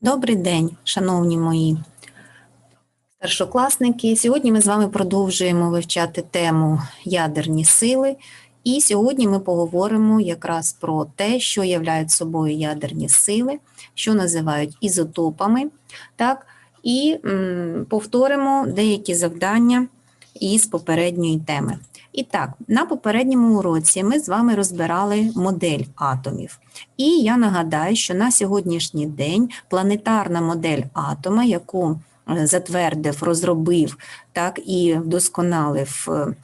Добрий день, шановні мої старшокласники. Сьогодні ми з вами продовжуємо вивчати тему ядерні сили. І сьогодні ми поговоримо якраз про те, що являють собою ядерні сили, що називають ізотопами, так, і м, повторимо деякі завдання із попередньої теми. І так, на попередньому уроці ми з вами розбирали модель атомів. І я нагадаю, що на сьогоднішній день планетарна модель атома, яку е, затвердив, розробив так і вдосконалив е,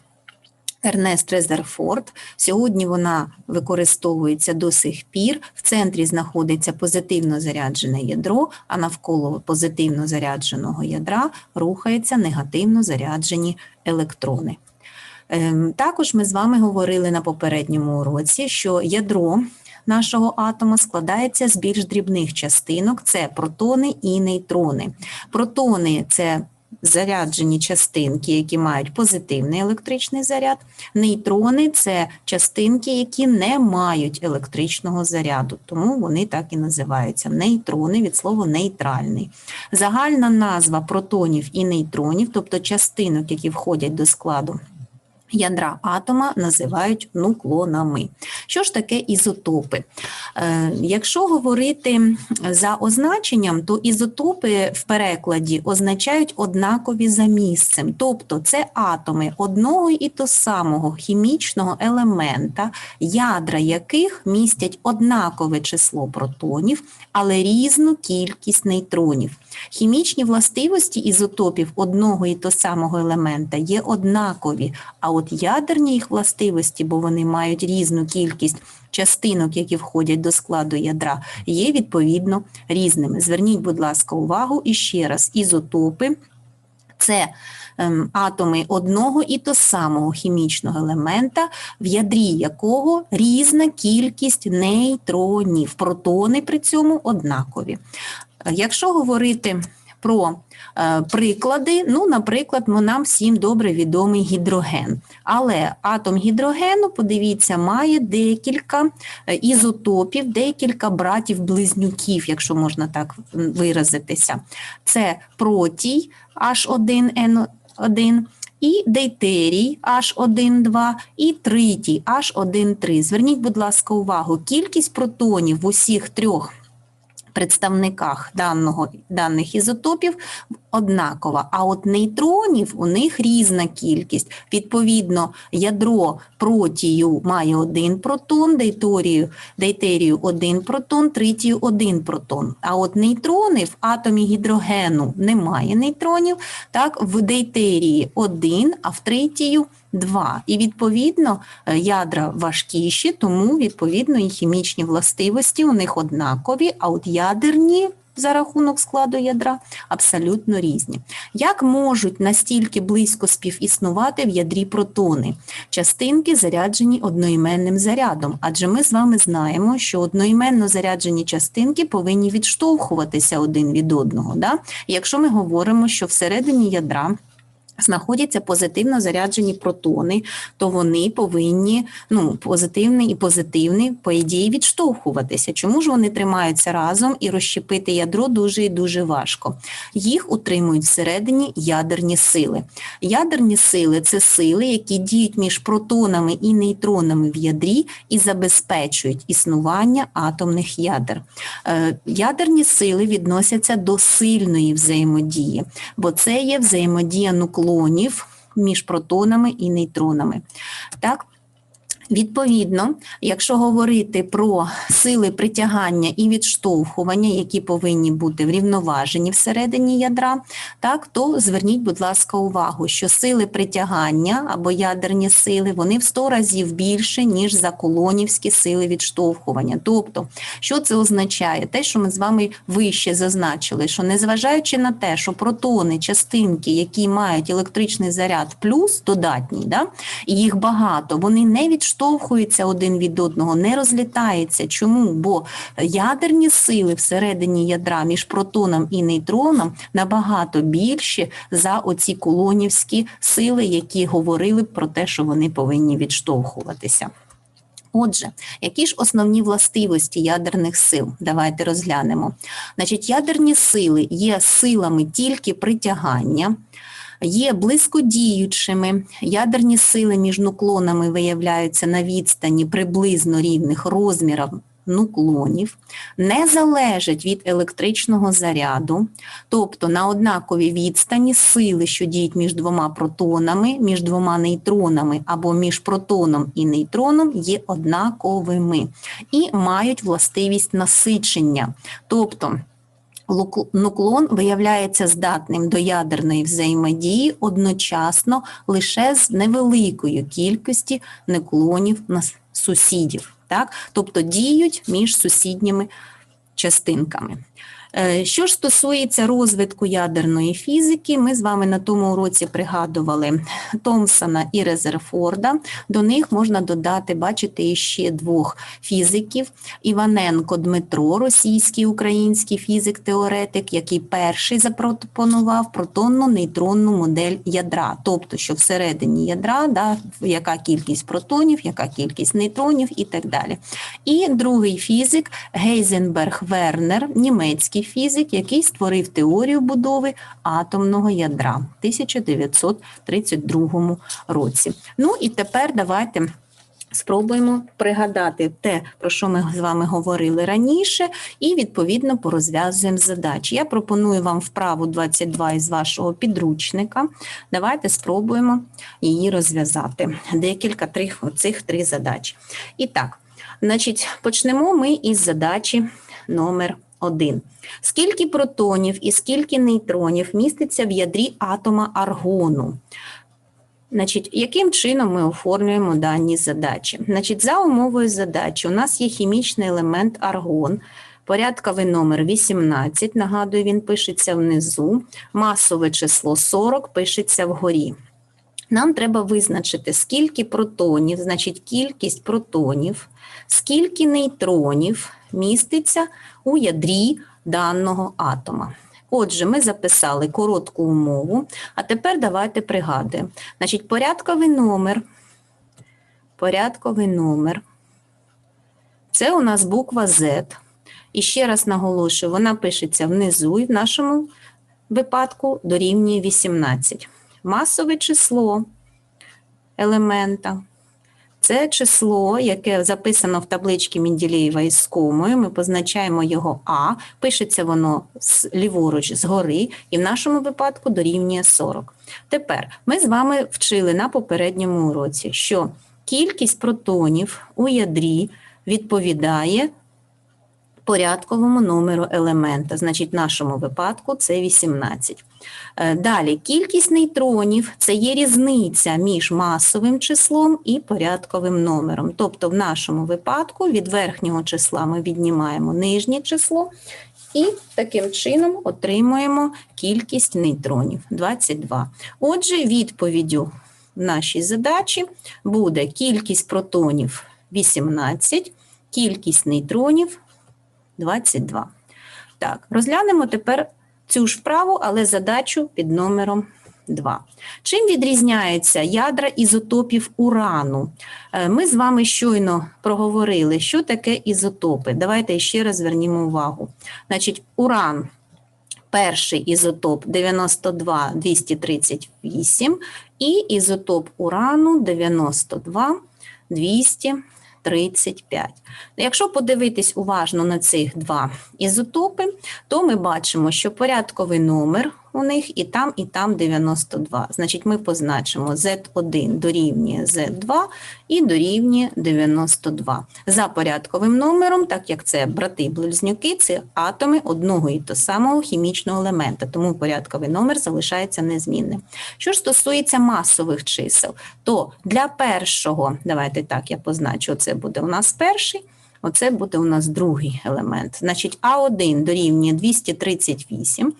Ернест Резерфорд. Сьогодні вона використовується до сих пір. В центрі знаходиться позитивно заряджене ядро, а навколо позитивно зарядженого ядра рухаються негативно заряджені електрони. Ем, Також ми з вами говорили на попередньому уроці, що ядро нашого атома складається з більш дрібних частинок: це протони і нейтрони. Протони це заряджені частинки, які мають позитивний електричний заряд. Нейтрони це частинки, які не мають електричного заряду, тому вони так і називаються нейтрони від слова нейтральний. Загальна назва протонів і нейтронів, тобто частинок, які входять до складу ядра атома називають нуклонами. Що ж таке ізотопи? Е, Якщо говорити за означенням, то ізотопи в перекладі означають однакові за місцем, тобто це атоми одного і того самого хімічного елемента, ядра яких містять однакове число протонів, але різну кількість нейтронів. Хімічні властивості ізотопів одного і того самого елемента є однакові, а от ядерні їх властивості, бо вони мають різну кількість частинок, які входять до складу ядра, є відповідно різними. Зверніть, будь ласка, увагу і ще раз: ізотопи це ем, атоми одного і того самого хімічного елемента, в ядрі якого різна кількість нейтронів. Протони при цьому однакові. Якщо говорити про е, приклади, ну, наприклад, нам всім добре відомий гідроген. Але атом гідрогену, подивіться, має декілька е, ізотопів, декілька братів-близнюків, якщо можна так виразитися. Це протій H1N1, і дейтерій H1,2 і тритій H1,3. Зверніть, будь ласка, увагу, кількість протонів в усіх трьох представниках даного, даних ізотопів однакова, а от нейтронів у них різна кількість. Відповідно, ядро протію має один протон, дейторію, дейтерію один протон, тритію один протон. А от нейтрони в атомі гідрогену немає нейтронів, так, в дейтерії один, а в тритію – 2. І відповідно е, ядра важкіші, тому відповідно і хімічні властивості у них однакові, а от ядерні. За рахунок складу ядра абсолютно різні. Як можуть настільки близько співіснувати в ядрі протони? Частинки заряджені одноіменним зарядом, адже ми з вами знаємо, що одноіменно заряджені частинки повинні відштовхуватися один від одного. Да? Якщо ми говоримо, що всередині ядра знаходяться позитивно заряджені протони, то вони повинні ну, позитивний і позитивний, по ідеї, відштовхуватися. Чому ж вони тримаються разом і розщепити ядро дуже і дуже важко? Їх утримують всередині ядерні сили. Ядерні сили це сили, які діють між протонами і нейтронами в ядрі і забезпечують існування атомних ядер. Е, ядерні сили відносяться до сильної взаємодії, бо це є взаємодія нуклеону нуклонів між протонами і нейтронами. Так? Відповідно, якщо говорити про сили притягання і відштовхування, які повинні бути врівноважені всередині ядра, так то зверніть, будь ласка, увагу, що сили притягання або ядерні сили вони в 100 разів більше, ніж за колонівські сили відштовхування. Тобто, що це означає? Те, що ми з вами вище зазначили, що незважаючи на те, що протони, частинки, які мають електричний заряд плюс додатній, да, їх багато, вони не відштовхують відштовхуються один від одного, не розлітаються. Чому? Бо ядерні сили всередині ядра між протоном і нейтроном набагато більші за оці колонівські сили, які говорили про те, що вони повинні відштовхуватися. Отже, які ж основні властивості ядерних сил? Давайте розглянемо. Значить, ядерні сили є силами тільки притягання, є близькодіючими. Ядерні сили між нуклонами виявляються на відстані приблизно рівних розмірів нуклонів, не залежать від електричного заряду, тобто на однаковій відстані сили, що діють між двома протонами, між двома нейтронами або між протоном і нейтроном, є однаковими і мають властивість насичення. Тобто Нуклон виявляється здатним до ядерної взаємодії одночасно лише з невеликою кількості нуклонів сусідів, так? тобто діють між сусідніми частинками. Е, Що ж стосується розвитку ядерної фізики, ми з вами на тому уроці пригадували Томпсона і Резерфорда. До них можна додати, бачите, іще двох фізиків: Іваненко Дмитро, російський український фізик-теоретик, який перший запропонував протонно-нейтронну модель ядра, тобто, що всередині ядра, да, яка кількість протонів, яка кількість нейтронів і так далі. І другий фізик Гейзенберг Вернер, німецький фізик, який створив теорію будови атомного ядра в 1932 році. Ну і тепер давайте. Спробуємо пригадати те, про що ми з вами говорили раніше, і відповідно порозв'язуємо задачі. Я пропоную вам вправу 22 із вашого підручника. Давайте спробуємо її розв'язати. Декілька трих, цих три задачі. І так, значить, почнемо ми із задачі номер 1. Скільки протонів і скільки нейтронів міститься в ядрі атома аргону? Значить, яким чином ми оформлюємо дані задачі? Значить, за умовою задачі у нас є хімічний елемент аргон, порядковий номер 18, нагадую, він пишеться внизу, масове число 40 пишеться вгорі. Нам треба визначити, скільки протонів, значить кількість протонів, скільки нейтронів міститься у ядрі даного атома. Отже, ми записали коротку умову, а тепер давайте пригадуємо. Значить, порядковий номер. Порядковий номер. Це у нас буква Z. І ще раз наголошую, вона пишеться внизу і в нашому випадку дорівнює 18. Масове число елемента. Це число, яке записано в табличці Менділеєва із комою. Ми позначаємо його А, пишеться воно ліворуч згори, і в нашому випадку дорівнює 40. Тепер ми з вами вчили на попередньому уроці, що кількість протонів у ядрі відповідає порядковому номеру елемента. Значить, в нашому випадку це 18. Е, Далі, кількість нейтронів це є різниця між масовим числом і порядковим номером. Тобто, в нашому випадку від верхнього числа ми віднімаємо нижнє число і таким чином отримуємо кількість нейтронів 22. Отже, відповіддю нашій задачі буде кількість протонів 18, кількість нейтронів 22. Так, розглянемо тепер цю ж вправу, але задачу під номером 2. Чим відрізняються ядра ізотопів урану? Е, Ми з вами щойно проговорили, що таке ізотопи. Давайте ще раз звернімо увагу. Значить, уран. Перший ізотоп 92 238 і ізотоп урану 92 235. Якщо подивитись уважно на цих два ізотопи, то ми бачимо, що порядковий номер у них і там, і там 92. Значить, ми позначимо Z1 дорівнює Z2 і дорівнює 92. За порядковим номером, так як це брати-близнюки, це атоми одного і того самого хімічного елемента, тому порядковий номер залишається незмінним. Що ж стосується масових чисел, то для першого, давайте так, я позначу, це буде у нас перший, Оце буде у нас другий елемент. Значить, А1 дорівнює 238,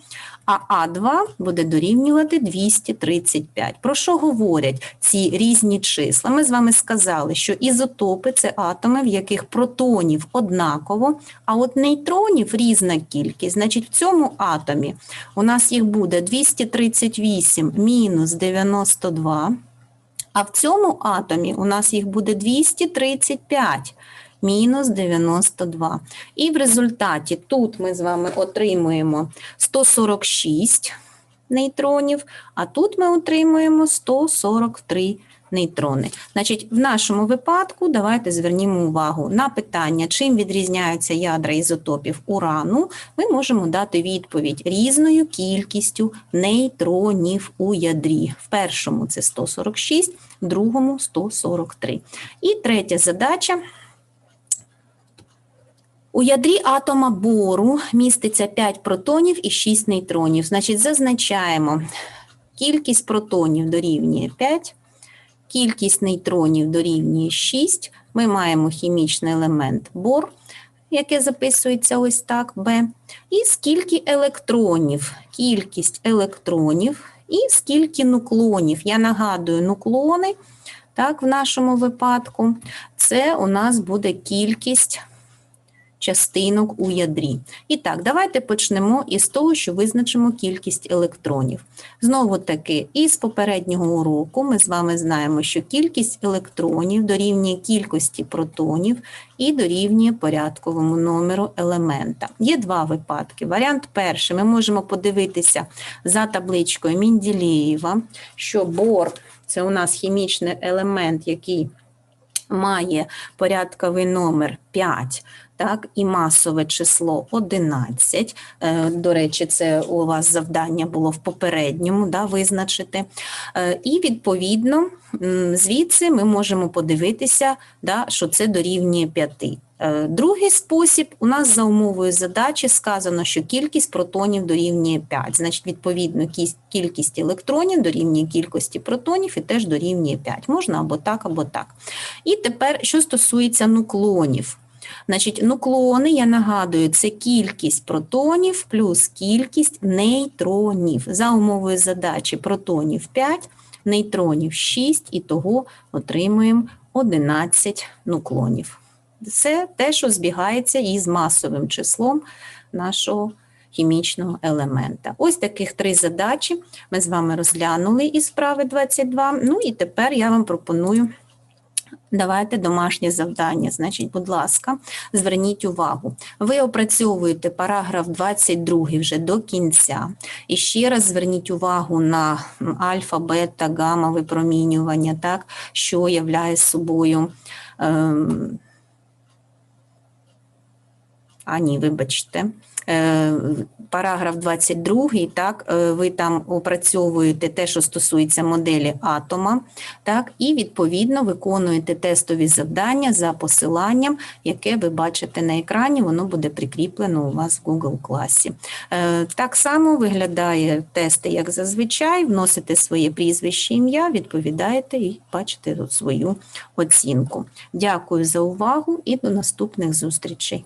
а А2 буде дорівнювати 235. Про що говорять ці різні числа? Ми з вами сказали, що ізотопи це атоми, в яких протонів однаково, а от нейтронів різна кількість. Значить, в цьому атомі у нас їх буде 238 мінус 92. А в цьому атомі у нас їх буде 235 мінус 92. І в результаті тут ми з вами отримуємо 146 нейтронів, а тут ми отримуємо 143 нейтрони. Значить, в нашому випадку давайте звернімо увагу на питання, чим відрізняються ядра ізотопів урану. Ми можемо дати відповідь різною кількістю нейтронів у ядрі. В першому це 146, в другому 143. І третя задача. У ядрі атома бору міститься 5 протонів і 6 нейтронів. Значить, зазначаємо, кількість протонів дорівнює 5, кількість нейтронів дорівнює 6. Ми маємо хімічний елемент бор, яке записується ось так, Б. І скільки електронів, кількість електронів і скільки нуклонів. Я нагадую, нуклони, так, в нашому випадку, це у нас буде кількість частинок у ядрі. І так, давайте почнемо із того, що визначимо кількість електронів. Знову таки, із попереднього уроку ми з вами знаємо, що кількість електронів дорівнює кількості протонів і дорівнює порядковому номеру елемента. Є два випадки. Варіант перший, ми можемо подивитися за табличкою Мінділєєва, що бор це у нас хімічний елемент, який має порядковий номер 5, так, і масове число 11. Е, До речі, це у вас завдання було в попередньому да, визначити. Е, І відповідно звідси ми можемо подивитися, да, що це дорівнює 5. Е, Другий спосіб у нас за умовою задачі сказано, що кількість протонів дорівнює 5. Значить, відповідно, кількість електронів дорівнює кількості протонів і теж дорівнює 5. Можна або так, або так. І тепер, що стосується нуклонів. Значить, нуклони, я нагадую, це кількість протонів плюс кількість нейтронів. За умовою задачі протонів 5, нейтронів 6, і того отримуємо 11 нуклонів. Це те, що збігається із масовим числом нашого хімічного елемента. Ось таких три задачі ми з вами розглянули із справи 22. Ну і тепер я вам пропоную Давайте домашнє завдання. Значить, будь ласка, зверніть увагу. Ви опрацьовуєте параграф 22 вже до кінця. І ще раз зверніть увагу на альфа, бета, гамма випромінювання, так, що являє собою. Ем, а ні, вибачте. Е, Параграф 22, так, е, ви там опрацьовуєте те, що стосується моделі атома, так, і відповідно виконуєте тестові завдання за посиланням, яке ви бачите на екрані, воно буде прикріплено у вас в Google класі. Е, Так само виглядає тести, як зазвичай, вносите своє прізвище, ім'я, відповідаєте і бачите свою оцінку. Дякую за увагу і до наступних зустрічей.